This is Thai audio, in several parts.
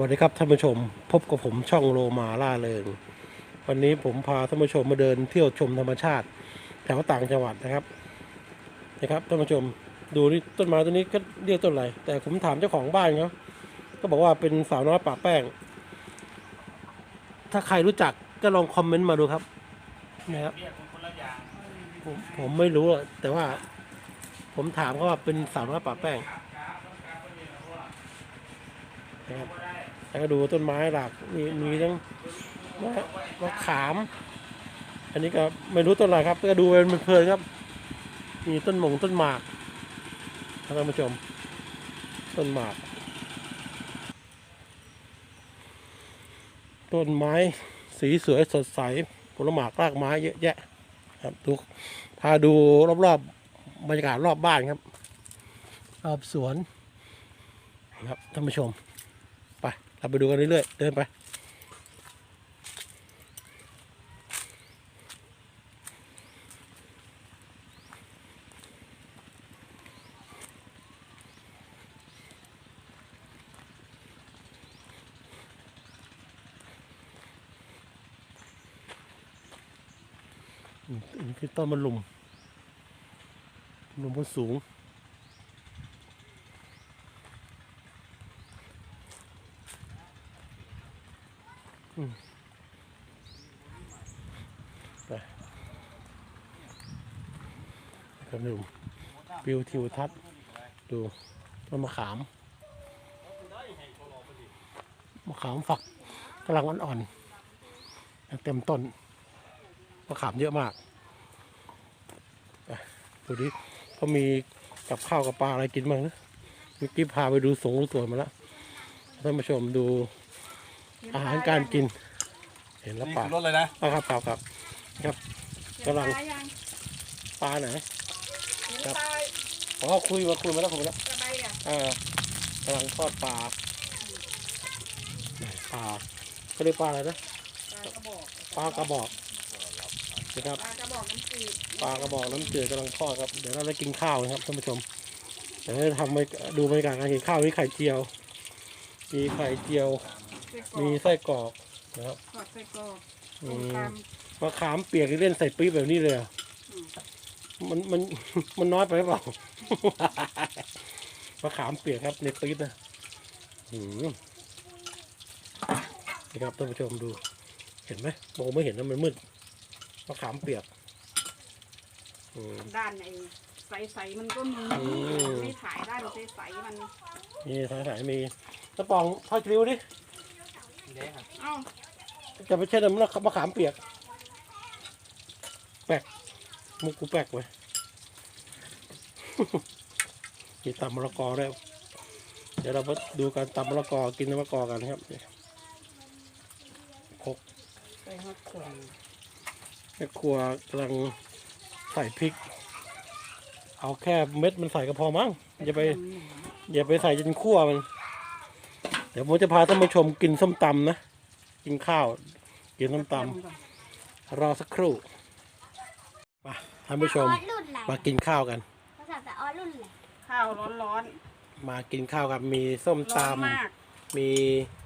วัสดีครับท่านผู้ชม พบกับผมช่องโลมาล่าเริงวันนี้ผมพาท่านผู้ชมมาเดินเที่ยวชมธรรมชาติแถวต่างจังหวัดนะครับนะครับท่านผู้ชมดูนี่ต้นไม้ต้นนี้ก็เรียกต้นอะไรแต่ผมถามเจ้าของบ้านเขาก็บอกว่าเป็นสาวน้อยป่าแป้ง ถ้าใครรู้จักก็ลองคอมเมนต์มาดูครับนะครับผมผมไม่รู้อะแต่ว่า ผมถามเขาว่าเป็นสาวน้อยป่าแป้งนะครับ แล้วก็ดูต้นไม้หลากมีมีทั้งมะมะขาม อันนี้ก็ไม่รู้ต้นอะไรครับ ก็ดูเป็นเพลินครับ มีต้นหมงต้นหมากท่านผู้ชม ต้นหมาก ต้นไม้สีสวยสดใสผลหมากรากไม้เยอะแยะ ครับดูพาดูรอบๆบรรยากาศรอบบ้านครับ รอบสวน ครับท่านผู้ชม เราไปดูกันเรื่อยๆ เดินไปอันนี้คือต้นมะลุมลุมบนสูง ไปต้นมะลุมวิวทิวทัศน์ดูต้นมะขาม มะขามฝักกำลังอ่อนๆเต็มต้น มะขามเยอะมากดูดิเขามีกับข้าวกับปลาอะไรกินบ้างนะเมื่อกี้พาไปดูสงดูสวนมาแล้วท่านผู้ชมดู อาหารการกิน เห็นแล้วนี่ปลาคือรถเลยนะอะครับครับครับครับ กำลังปลายังปลาไหนปลาอ๋อคุยมาคุยมาแล้วคุยมาแล้วกระใบอะอ่ากำลังทอดปลาปลาเขาเรียกปลาอะไรนะปลากระบอกปลากระบอกนะครับ ปลากระบอกน้ำจืดปลากระบอกน้ำจืดกำลังทอดครับ เดี๋ยวเราได้กินข้าวนะครับท่านผู้ชม เดี๋ยวเราทำไปดูบรรยากาศการกินข้าวมีไข่เจียว มีไข่เจียวไส้กรอมีไส้กรอกกนะครับทอดไส้กรอกอืต้มมตมะขามเปียกที่เล่นใส่ปี๊บแบบนี้เลยเหรอมันมัน มันน้อยไปหรือเปล่า มะขามเปียกครับในปี๊บนะอืมนี่ครับท่านผู้ชมดู เห็นไหมมองไม่เห็นนะมันมืดมะขามเปียกอืมำด้านไอ้ใสๆมันก็มีอืม ไม่ถ่ายด้านใสๆมันมีสายสายมีกระป๋องทอดกริ้วดิ เอ้าจะไปเช่น้ำมะขามเปียก แปลกมุกกูแปลกเว้ยมีตำมะละกอด้วยเดี๋ยวเรามาดูการตำมะละกอกินมะละกอกันครับคกใส่หัวขวานแม่ครัวกำลังใส่พริก เอาแค่เม็ดมันใส่ก็พอมั้งอย่าไปอย่าไปใส่จนคั่วมัน เดี๋ยวผมจะพาท่านผู้ชมกินส้มตำนะ กินข้าว กินส้มตำรอสักครู่มาท่านผู้ชมออสรุ่นไหนมากินข้าวกัน ภาษาแต่ออสรุ่นไหนข้าวร้อนมากินข้าวกับมีส้มๆตร้อนมากำมี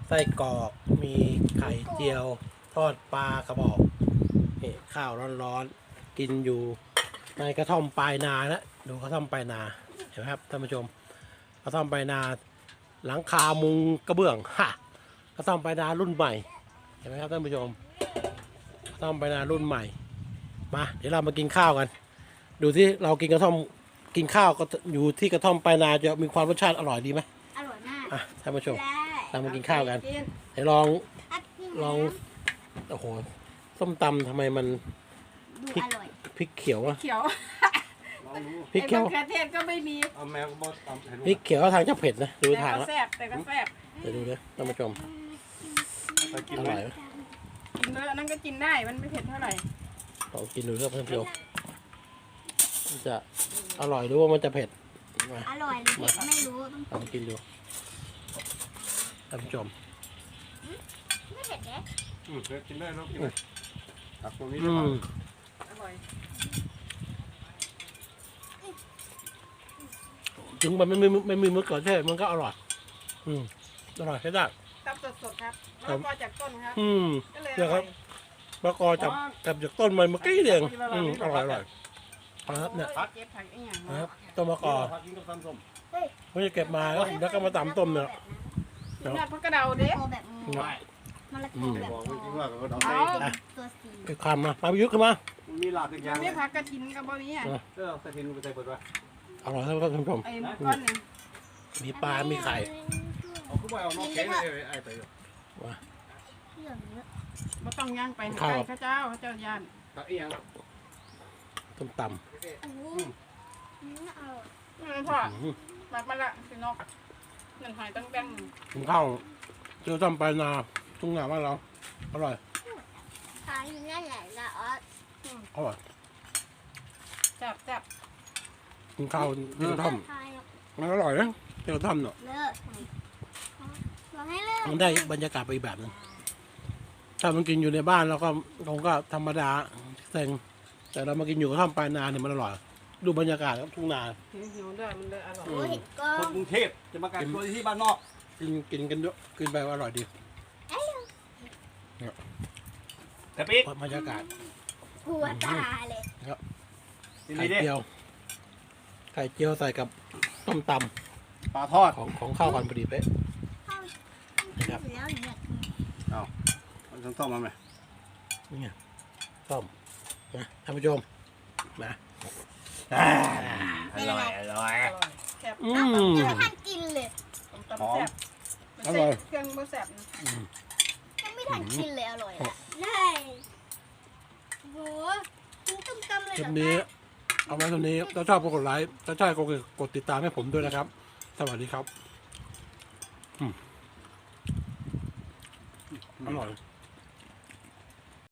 ไส้กรอก มีไข่เจียว ทอดปลากระบอกนี่ข้าวร้อนๆกินอยู่ในกระท่อมปลายนานะดูกระท่อมปลายนาเห็นไหมครับท่านผู้ชมกระท่อมปลายนา หลังคามุงกระเบื้องฮะกระท่อมปลายนารุ่นใหม่ เห็นไหมครับท่านผู้ชมกระท่อมปลายนารุ่นใหม่มาเดี๋ยวเรามากินข้าวกัน ดูที่เรากินกระท่อมกินข้าวก็อยู่ที่กระท่อมปลายนาจะมีความรสชาติอร่อยดีไหมอร่อยมากอะท่านผู้ชมและเรามากินข้าวกันกินเดี๋ยวลองอัดกินลองโอ้โหส้มตำทำไมมันดูอร่อยพริกเขียวอะเขียว พริกไอ้เขียวมะเขือเทศก็ไม่มีเอาแมวก็บอกตามเห็นพริกเขียวทางจะเผ็ดนะดูแต่ทางก็แล้วแซ่บแต่ก็แซ่บเดี๋ยวดูนะท่านผู้ชมไปกินอไหมร่อยไหมกินเยอะนั่นก็กินได้มันไม่เผ็ดเท่าไหร่ลองกินดูครับท่านผู้ชมมันจะอร่อยหรือว่ามันจะเผ็ดมาอร่อยหรือเผ็ดไม่รู้ต้องลองกินดูท่านผู้ชม ไม่เผ็ดเด้อืมเดี๋ยวกินได้แล้วกินได้ตักตรงนี้อืได้มอร่อย ถึงมันไม่มีไม่มีมะเขือเทศมันก็อร่อย อืมอร่อยใช่ได้ตตับสดๆครับแล้วก็จากต้นครับ อืม ก็เลยอเนี่ยคร่รัอบ ยมะกอจับจับจากต้นมันเมื่อกี้เองอืมอร่อยอร่อยครับเนี่ยเก็บผักอีกอย่างนะครับต้นมะกอผักกินกับตำส้มเขาจะเก็บมาแล้วแล้วก็มาตำต้มเนี่ยยอดผักกระเดาเด้โคแบบงูมะละกอแบบบอกงูจริงว่าก็เอาเอาใส่ตัวสีไปคำมามาไปยุกขึ้นมา มีลาบอีกอย่างไม่พักกระถินกับบะหมี่อะเออใส่ทิ้งไปใส่เปิดไว้ อร่อยครับท่านผู้ชมไอ้ก้อนหนึงมีปลา มีไข่เอาขึ้นไปเอานอกเค้กเลยไอ้ไปเรื่องเยอะบ่ต้องย่างไปใกล้ข้าเจ้าข้าเจ้าย่านตักอีหยังต้มตโอ้โหอืมอร่อยอืมพ่อำอืมแบบมาละพี่นกนั่นหอยตั้งแป้งกินข้าวเจอต้มปลานาทุ่งนาบ้านเราอร่อยขายอยู่นั่นแหละละออสอร่อยแซ่บแซ่บ กินข้าวเจอต้มขายหรอกมันอร่อยนะเจอต้มเนาะเลิกบอกให้เลิกมันได้บรรยากาศไปอีกแบบหนึงถ้ามันกินอยู่ในบ้านเราก็คงก็ธรรมดาเซ็งแต่เรามากินอยู่กับท่อมปลายนาเนี่ยมันอร่อย ดูบรรยากาศครับทุ่งนาหิวๆด้วยมันเลยอร่อยอืโอ้มยเห็ดกอคนงกรุงเทพจะมากักตัวที่บ้านนอกกินกินกันเยอะกินไปอร่อยดีแต่ปิ๊กบรรยากาศหัวตาเลยทีไข่นี้ดิเจียวไข่เจียวใส่กับต้มตปลาทอดำของของข้าวกันพอดีเป๊ะเข้าครับอยู่แล้วเนี่ยมันต้องต้มมันไหมนี่ไงต้มนะท่านผู้ชมนะอ่าอร่อยอร่อย อร่อยแซ่บอืยังมไม่ทันกินเลยต้มตำแซ่บอร่อย เครื่องบ่แซ่บนะยังไม่ทันกินเลยอร่อยอะได้โหกินต้มตำเลยคลิเหรปอนี้ เอาไว้เท่านี้ถ้าชอบก็กดไลค์ถ้าใช่ก็กดติดตามให้ผมด้วยนะครับ สวัสดีครับอืมอร่อย